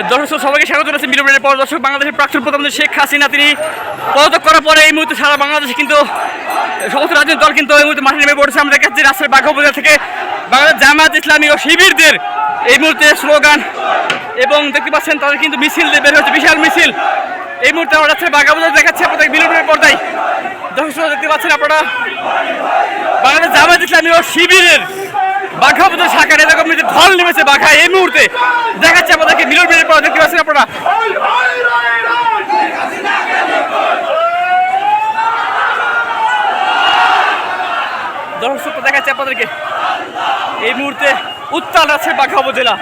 দর্শক, সবাইকে স্বাগত জানাচ্ছি মিরপুরের পর দর্শক, বাংলাদেশের প্রাক্তন প্রধানমন্ত্রী শেখ হাসিনা। তিনি পদত্যাগ করার পরে এই মুহূর্তে সারা বাংলাদেশে কিন্তু সমস্ত রাজনৈতিক দল কিন্তু এই মুহূর্তে মাঠে নেমে পড়েছে। আমরা দেখাচ্ছি রাস্তার বাঘা উপজেলা থেকে বাংলাদেশ জামায়াত ইসলামী ও শিবিরদের এই মুহূর্তে স্লোগান। এবং দেখতে পাচ্ছেন, তাদের কিন্তু মিছিল বের হচ্ছে বিশাল মিছিল। এই মুহূর্তে আমরা রাস্তার বাঘা উপজেলা দেখাচ্ছি আপনাদের মিরপুরের পর্দায়। দর্শক, দেখতে পাচ্ছেন আপনারা, বাংলাদেশ জামায়াত ইসলামী ও শিবিরের বাঘা পুজোর শাখার এরকম যে ঢল নেমেছে বাঘা। এই মুহূর্তে দেখাচ্ছে আমাদেরকে মিলন মিলের পর দেখতে পাচ্ছেন আপনারা? দর্শক দেখাচ্ছে আপনাদেরকে। এই মুহূর্তে উত্তাল আছে বাঘা উপজেলা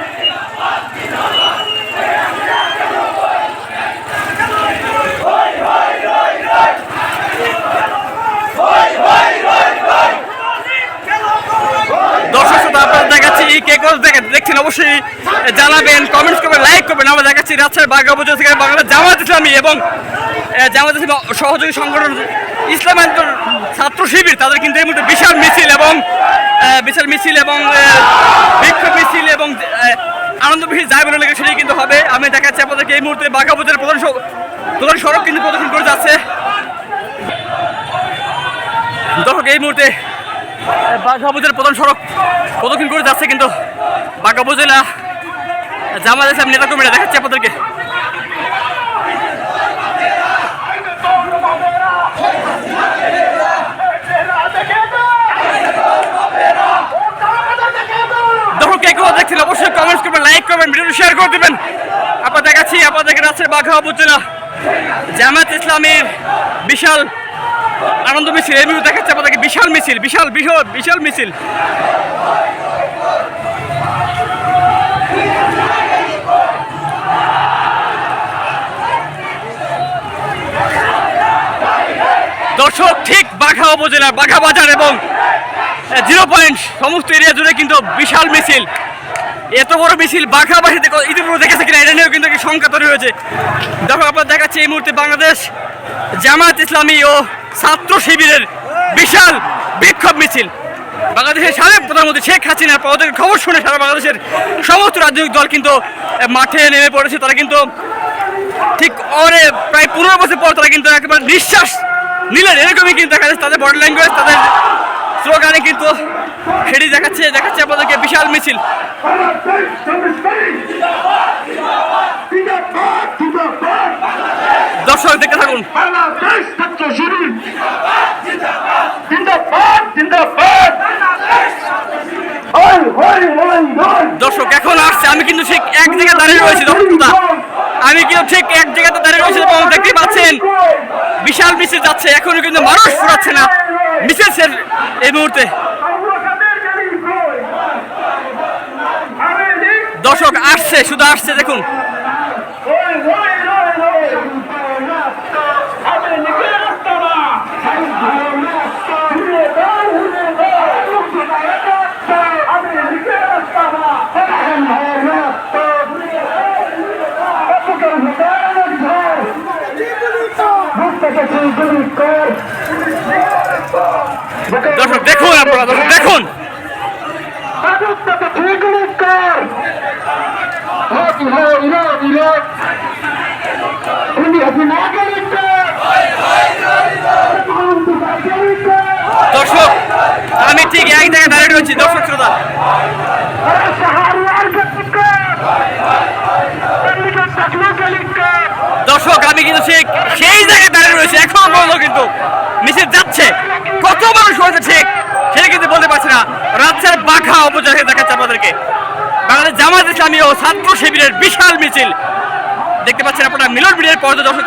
দর্শক শ্রোতা আপনারা দেখাচ্ছি কে কোচ দেখেন দেখছেন অবশ্যই জানাবেন কমেন্টস করবেন লাইক করবেন। আমরা দেখাচ্ছি রাজশাহীর বাঘা উপজেলা থেকে বাংলা জামাত ইসলামী এবং জামাত ইসলামী সহযোগী সংগঠন ইসলাম ছাত্র শিবির। তাদের কিন্তু এই মুহূর্তে বিশাল মিছিল এবং বিশাল মিছিল এবং বিক্ষোভ মিছিল এবং আনন্দ মিছিল যাই বলে লেগে সেটাই কিন্তু হবে। আমি দেখাচ্ছি আপনাদেরকে এই মুহূর্তে বাঘা উপজেলার প্রধান প্রধান সড়ক কিন্তু প্রদর্শন করে যাচ্ছে। দর্শক, এই মুহূর্তে বাঘা উপজেলার প্রধান সড়ক প্রদক্ষিণ করে যাচ্ছে কিন্তু বাঘা উপজেলা জামাত ইসলাম নেতা কর্মীরা দেখাচ্ছে আপনাদেরকে। অবশ্যই করবেন লাইক করবেন শেয়ার করে দেবেন। আপনার দেখাচ্ছি আপনাদেরকে রাজশাহী বাঘা উপজেলা জামাত ইসলামের বিশাল আনন্দ মিছিল, এই মুহূর্তে দেখাচ্ছে আপনাদেরকে বিশাল মিছিল, বিশাল বিশাল বিশাল মিছিল। দর্শক, ঠিক বাঘা উপজেলা বাঘা বাজার এবং জিরো পয়েন্ট সমস্ত এরিয়া জুড়ে কিন্তু বিশাল মিছিল। এত বড় মিছিল বাঘাবাসীতে ইতিপূর্বে দেখেছে কিনা এটা নিয়েও কিন্তু একটি সংখ্যা তৈরি হয়েছে। দেখো আপনার দেখাচ্ছে এই মুহূর্তে বাংলাদেশ জামাত ইসলামী ও ছাত্র শিবিরের বিশাল বিক্ষোভ মিছিল। বাংলাদেশের সাবেক প্রধানমন্ত্রী শেখ হাসিনার পদের খবর শুনে সারা বাংলাদেশের সমস্ত রাজনৈতিক দল কিন্তু মাঠে নেমে পড়েছে। তারা কিন্তু ঠিক অরে প্রায় পনেরো বছর পর তারা কিন্তু একবার নিঃশ্বাস নিলেন। এরকমই কিন্তু দেখা যাচ্ছে তাদের বডি ল্যাঙ্গুয়েজ তাদের স্লোগানে কিন্তু সেটি দেখাচ্ছে দেখাচ্ছে আপনাদেরকে বিশাল মিছিল। দর্শক দেখতে থাকুন বাংলাদেশ ছাত্র শিবির জিন্দাবাদ জিন্দাবাদ হয় হয় হয় হয় দর্শক এখন আসছে আমি কিন্তু ঠিক এক জায়গায় রয়েছি আমি কিন্তু ঠিক এক জায়গাতে দাঁড়িয়ে রয়েছে দেখতে পাচ্ছেন, বিশাল মিছিল যাচ্ছে, এখনও কিন্তু মানুষ ফুরাচ্ছে না মিছিল এই মুহূর্তে। দর্শক, আসছে, শুধু আসছে, দেখুন। দর্শক, দেখুন আপনারা, দর্শক, দেখুন। দর্শক, আমি ঠিক এক জায়গায় দাঁড়িয়ে রয়েছি, দর্শক শ্রোতা। দর্শক, আমি কিন্তু সেই জায়গায় রয়েছি এখনও পর্যন্ত কিন্তু। মিছিল যাচ্ছে। কত মানুষ হয়েছে, ঠিক? সেটা কিন্তু বলতে পারছে না। রাজ্যের বাঘা উপজেলা দেখাচ্ছে আপনাদেরকে। বাংলাদেশ জামাত ইসলামী ও ছাত্র শিবিরের বিশাল মিছিল। দেখতে পাচ্ছেন আপনারা মিলন মিলের পর্যটক দর্শক